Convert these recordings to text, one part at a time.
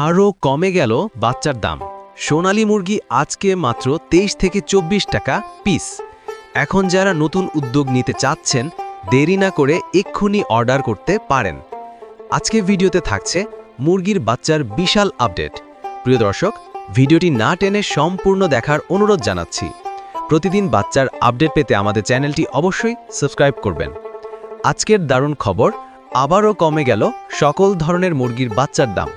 আরও কমে গেল বাচ্চার দাম। সোনালী মুরগি আজকে মাত্র তেইশ থেকে চব্বিশ টাকা পিস এখন যারা নতুন উদ্যোগ নিতে চাচ্ছেন, দেরি না করে এক্ষুনি অর্ডার করতে পারেন। আজকে ভিডিওতে থাকছে মুরগির বাচ্চার বিশাল আপডেট। প্রিয় দর্শক, ভিডিওটি না টেনে সম্পূর্ণ দেখার অনুরোধ জানাচ্ছি। প্রতিদিন বাচ্চার আপডেট পেতে আমাদের চ্যানেলটি অবশ্যই সাবস্ক্রাইব করবেন। আজকের দারুণ খবর, আবারও কমে গেল সকল ধরনের মুরগির বাচ্চার দাম।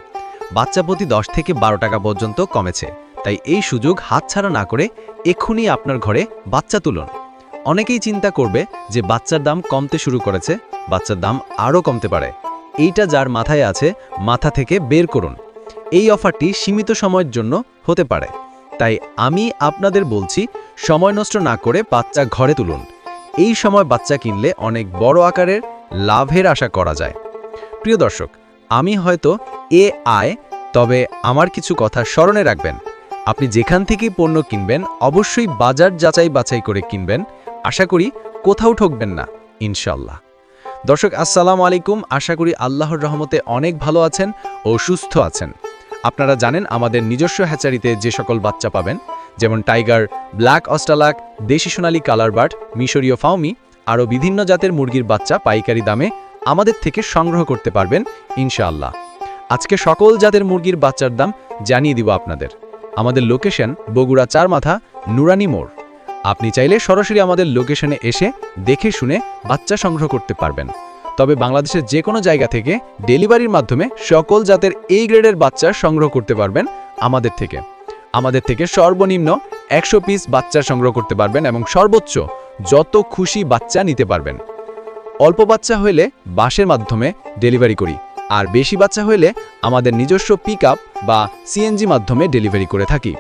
বাচ্চা প্রতি দশ থেকে বারো টাকা পর্যন্ত কমেছে। তাই এই সুযোগ হাতছাড়া না করে এক্ষুনি আপনার ঘরে বাচ্চা তুলুন। অনেকেই চিন্তা করবে যে বাচ্চার দাম কমতে শুরু করেছে, বাচ্চার দাম আরও কমতে পারে। এইটা যার মাথায় আছে, মাথা থেকে বের করুন। এই অফারটি সীমিত সময়ের জন্য হতে পারে। তাই আমি আপনাদের বলছি, সময় নষ্ট না করে বাচ্চা ঘরে তুলুন। এই সময় বাচ্চা কিনলে অনেক বড় আকারের লাভের আশা করা যায়। প্রিয় দর্শক, আমি হয়তো এ আয় তবে আমার কিছু কথা স্মরণে রাখবেন। আপনি যেখান থেকেই পণ্য কিনবেন, অবশ্যই বাজার যাচাই বাছাই করে কিনবেন। আশা করি কোথাও ঠকবেন না ইনশাল্লাহ দর্শক, আসসালামু আলাইকুম। আশা করি আল্লাহর রহমতে অনেক ভালো আছেন ও সুস্থ আছেন। আপনারা জানেন, আমাদের নিজস্ব হ্যাচারিতে যে সকল বাচ্চা পাবেন, যেমন টাইগার, ব্ল্যাক অস্টালাক, দেশি সোনালি কালার বার্ড, মিশরীয় ফাউমি আরও বিভিন্ন জাতের মুরগির বাচ্চা পাইকারি দামে আমাদের থেকে সংগ্রহ করতে পারবেন, ইনশাআল্লাহ। আজকে সকল জাতের মুরগির বাচ্চার দাম জানিয়ে দিব আপনাদের। আমাদের লোকেশন বগুড়া চার মাথা নুরানি মোড়। আপনি চাইলে সরাসরি আমাদের লোকেশনে এসে দেখে শুনে বাচ্চা সংগ্রহ করতে পারবেন। তবে বাংলাদেশের যে কোনো জায়গা থেকে ডেলিভারির মাধ্যমে সকল জাতের এই গ্রেডের বাচ্চা সংগ্রহ করতে পারবেন আমাদের থেকে। আমাদের থেকে সর্বনিম্ন একশো পিস বাচ্চা সংগ্রহ করতে পারবেন এবং সর্বোচ্চ যত খুশি বাচ্চা নিতে পারবেন। অল্প বাচ্চা হলে বাসের মাধ্যমে ডেলিভারি করি। আর বেশি বাচ্চা হলে আমাদের নিজস্ব পিক বা সিএনজি মাধ্যমে ডেলিভারি করে থাকি।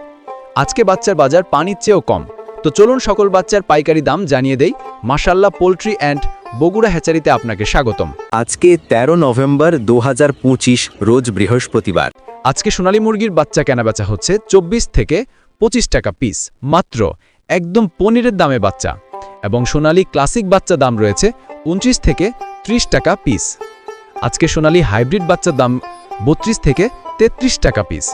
আজকে বাচ্চার বাজার পানির চেয়েও কম। তো চলুন সকল বাচ্চার পাইকারি দাম জানিয়ে দেই। মাসাল্লাহ পোলট্রি অ্যান্ড বগুড়া হ্যাচারিতে আপনাকে স্বাগতম। আজকে ১৩ নভেম্বর দু হাজার পঁচিশ রোজ বৃহস্পতিবার। আজকে সোনালী মুরগির বাচ্চা কেনাবেচা হচ্ছে চব্বিশ থেকে পঁচিশ টাকা পিস মাত্র একদম পনিরের দামে বাচ্চা। এবং সোনালী ক্লাসিক বাচ্চা দাম রয়েছে উনত্রিশ থেকে ত্রিশ টাকা পিস আজকে সোনালী হাইব্রিড বাচ্চার দাম বত্রিশ থেকে তেত্রিশ টাকা পিস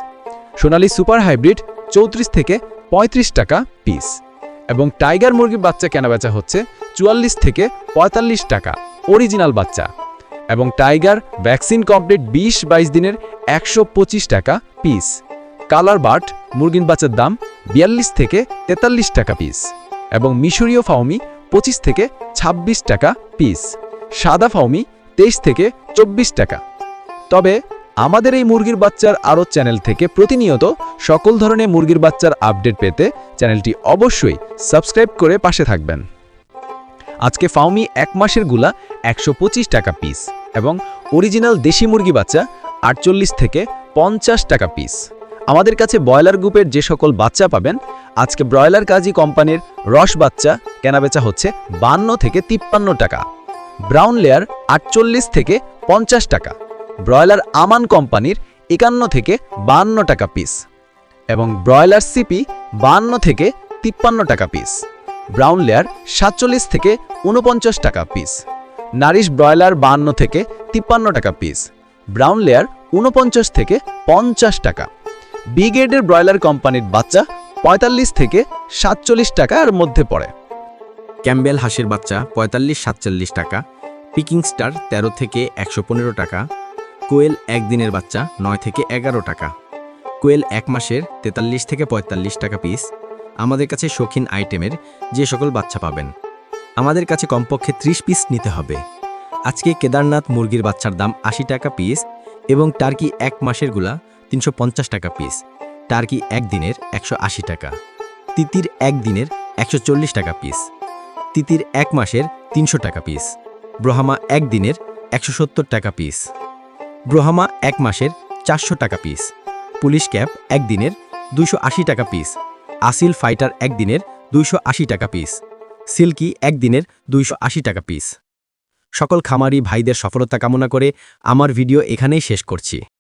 সোনালী সুপার হাইব্রিড চৌত্রিশ থেকে ৩৫ টাকা পিস এবং টাইগার মুরগির বাচ্চা কেনাবেচা হচ্ছে চুয়াল্লিশ থেকে পঁয়তাল্লিশ টাকা অরিজিনাল বাচ্চা। এবং টাইগার ভ্যাকসিন কমপ্লিট বিশ বাইশ দিনের একশো পঁচিশ টাকা পিস কালার বার্ট মুরগির বাচ্চার দাম বিয়াল্লিশ থেকে তেতাল্লিশ টাকা পিস এবং মিশরীয় ফাউমি পঁচিশ থেকে ২৬ টাকা পিস সাদা ফাউমি তেইশ থেকে চব্বিশ টাকা। তবে আমাদের এই মুরগির বাচ্চার আরও চ্যানেল থেকে প্রতিনিয়ত সকল ধরনের মুরগির বাচ্চার আপডেট পেতে চ্যানেলটি অবশ্যই সাবস্ক্রাইব করে পাশে থাকবেন। আজকে ফাউমি এক মাসেরগুলা একশো পঁচিশ টাকা পিস এবং অরিজিনাল দেশি মুরগি বাচ্চা আটচল্লিশ থেকে পঞ্চাশ টাকা পিস আমাদের কাছে ব্রয়লার গ্রুপের যে সকল বাচ্চা পাবেন, আজকে ব্রয়লার কাজী কোম্পানির রস বাচ্চা কেনাবেচা হচ্ছে বান্ন থেকে তিপ্পান্ন টাকা। ব্রাউন লেয়ার আটচল্লিশ থেকে পঞ্চাশ টাকা, ব্রয়লার আমান কোম্পানির একান্ন থেকে বান্ন টাকা পিস এবং ব্রয়লার সিপি বান্ন থেকে তিপ্পান্ন টাকা পিস ব্রাউন লেয়ার সাতচল্লিশ থেকে উনপঞ্চাশ টাকা পিস নারিশ ব্রয়লার বান্ন থেকে তিপ্পান্ন টাকা পিস ব্রাউন লেয়ার উনপঞ্চাশ থেকে পঞ্চাশ টাকা। বি গ্রেডের ব্রয়লার কোম্পানির বাচ্চা পঁয়তাল্লিশ থেকে সাতচল্লিশ টাকার মধ্যে পড়ে। ক্যাম্বেল হাঁসের বাচ্চা পঁয়তাল্লিশ সাতচল্লিশ টাকা, পিকিং স্টার ১৩ থেকে একশো পনেরো টাকা, কোয়েল একদিনের বাচ্চা নয় থেকে এগারো টাকা। কোয়েল এক মাসের তেতাল্লিশ থেকে পঁয়তাল্লিশ টাকা পিস। আমাদের কাছে শৌখিন আইটেমের যে সকল বাচ্চা পাবেন। আমাদের কাছে কমপক্ষে ৩০ পিস নিতে হবে। আজকে কেদারনাথ মুরগির বাচ্চার দাম আশি টাকা পিস এবং টার্কি এক মাসেরগুলা তিনশো পঞ্চাশ টাকা পিস। টার্কি একদিনের একশো আশি টাকা। তিতির একদিনের একশো চল্লিশ টাকা পিস। তিতির এক মাসের তিনশো টাকা পিস ব্রহামা একদিনের একশো সত্তর টাকা পিস ব্রহামা এক মাসের চারশো টাকা পিস পুলিশ ক্যাপ একদিনের দুইশো আশি টাকা পিস আসিল ফাইটার একদিনের দুইশো আশি টাকা পিস সিল্কি একদিনের দুইশো আশি টাকা পিস সকল খামারি ভাইদের সফলতা কামনা করে আমার ভিডিও এখানেই শেষ করছি।